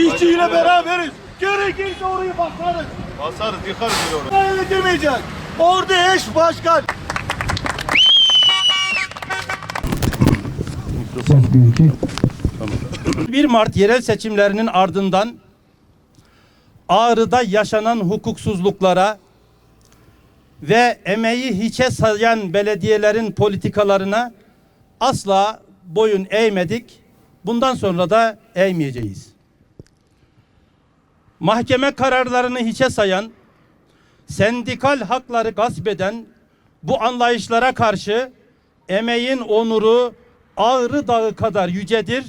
İşçiyle beraberiz. Gerekirse orayı basarız. Basarız yıkarız bir orayı. Buraya getirmeyecek. Orada eş başkan. Bir Mart yerel seçimlerinin ardından Ağrı'da yaşanan hukuksuzluklara ve emeği hiçe sayan belediyelerin politikalarına asla boyun eğmedik. Bundan sonra da eğmeyeceğiz. Mahkeme kararlarını hiçe sayan, sendikal hakları gasp eden bu anlayışlara karşı emeğin onuru Ağrı Dağı kadar yücedir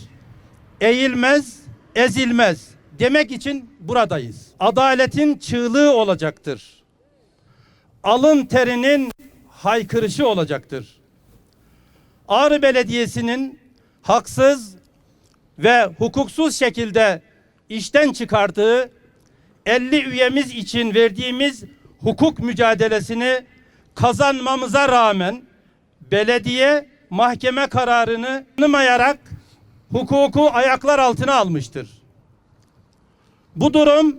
eğilmez, ezilmez demek için buradayız. Adaletin çığlığı olacaktır. Alın terinin haykırışı olacaktır. Ağrı Belediyesi'nin haksız ve hukuksuz şekilde işten çıkardığı 50 üyemiz için verdiğimiz hukuk mücadelesini kazanmamıza rağmen belediye mahkeme kararını tanımayarak hukuku ayaklar altına almıştır. Bu durum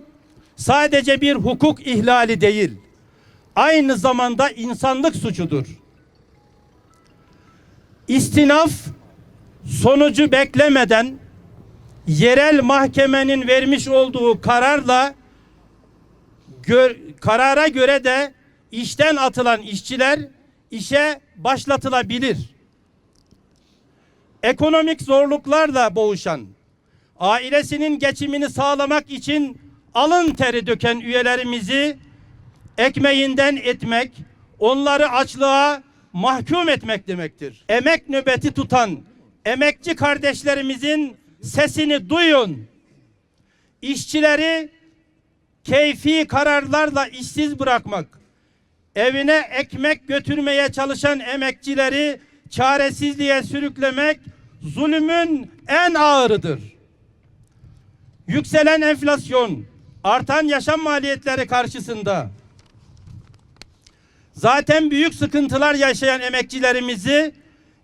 sadece bir hukuk ihlali değil, aynı zamanda insanlık suçudur. İstinaf sonucu beklemeden yerel mahkemenin vermiş olduğu kararla gör, karara göre de işten atılan işçiler işe başlatılabilir ekonomik zorluklarla boğuşan, ailesinin geçimini sağlamak için alın teri döken üyelerimizi ekmeğinden etmek, onları açlığa mahkum etmek demektir. Emek nöbeti tutan emekçi kardeşlerimizin sesini duyun. İşçileri keyfi kararlarla işsiz bırakmak, evine ekmek götürmeye çalışan emekçileri çaresizliğe sürüklemek zulümün en ağırıdır. Yükselen enflasyon, artan yaşam maliyetleri karşısında zaten büyük sıkıntılar yaşayan emekçilerimizi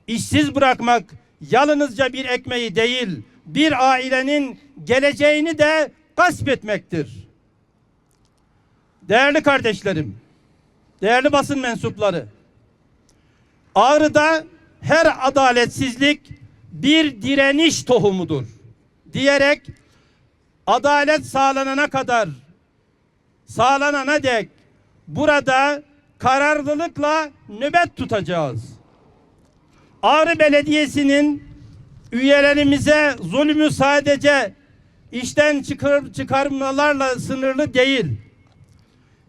işsiz bırakmak yalnızca bir ekmeği değil, bir ailenin geleceğini de gasp etmektir. Değerli kardeşlerim, değerli basın mensupları, Ağrı'da her adaletsizlik bir direniş tohumudur diyerek adalet sağlanana kadar sağlanana dek burada kararlılıkla nöbet tutacağız. Ağrı Belediyesi'nin üyelerimize zulmü sadece işten çıkar, çıkarmalarla sınırlı değil.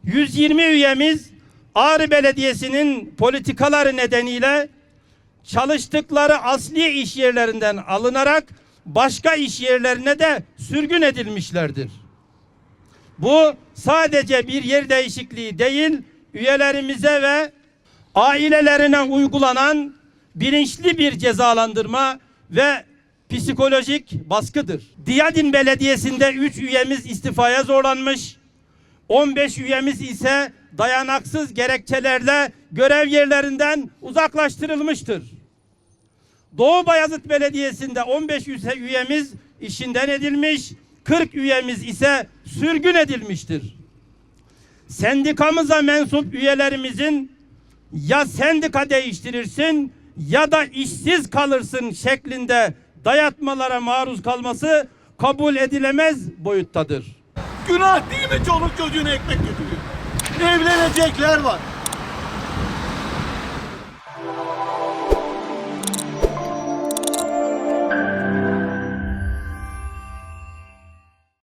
120 üyemiz Ağrı Belediyesi'nin politikaları nedeniyle çalıştıkları asli iş yerlerinden alınarak başka iş yerlerine de sürgün edilmişlerdir. Bu sadece bir yer değişikliği değil, üyelerimize ve ailelerine uygulanan bilinçli bir cezalandırma ve psikolojik baskıdır. Diyadin Belediyesi'nde 3 üyemiz istifaya zorlanmış, 15 üyemiz ise dayanaksız gerekçelerle görev yerlerinden uzaklaştırılmıştır. Doğu Bayazıt Belediyesi'nde 15 üyemiz işinden edilmiş, 40 üyemiz ise sürgün edilmiştir. Sendikamıza mensup üyelerimizin ya sendika değiştirirsin ya da işsiz kalırsın şeklinde dayatmalara maruz kalması kabul edilemez boyuttadır. Günah değil mi çoluk çocuğuna ekmek götürüyor? Evlenecekler var.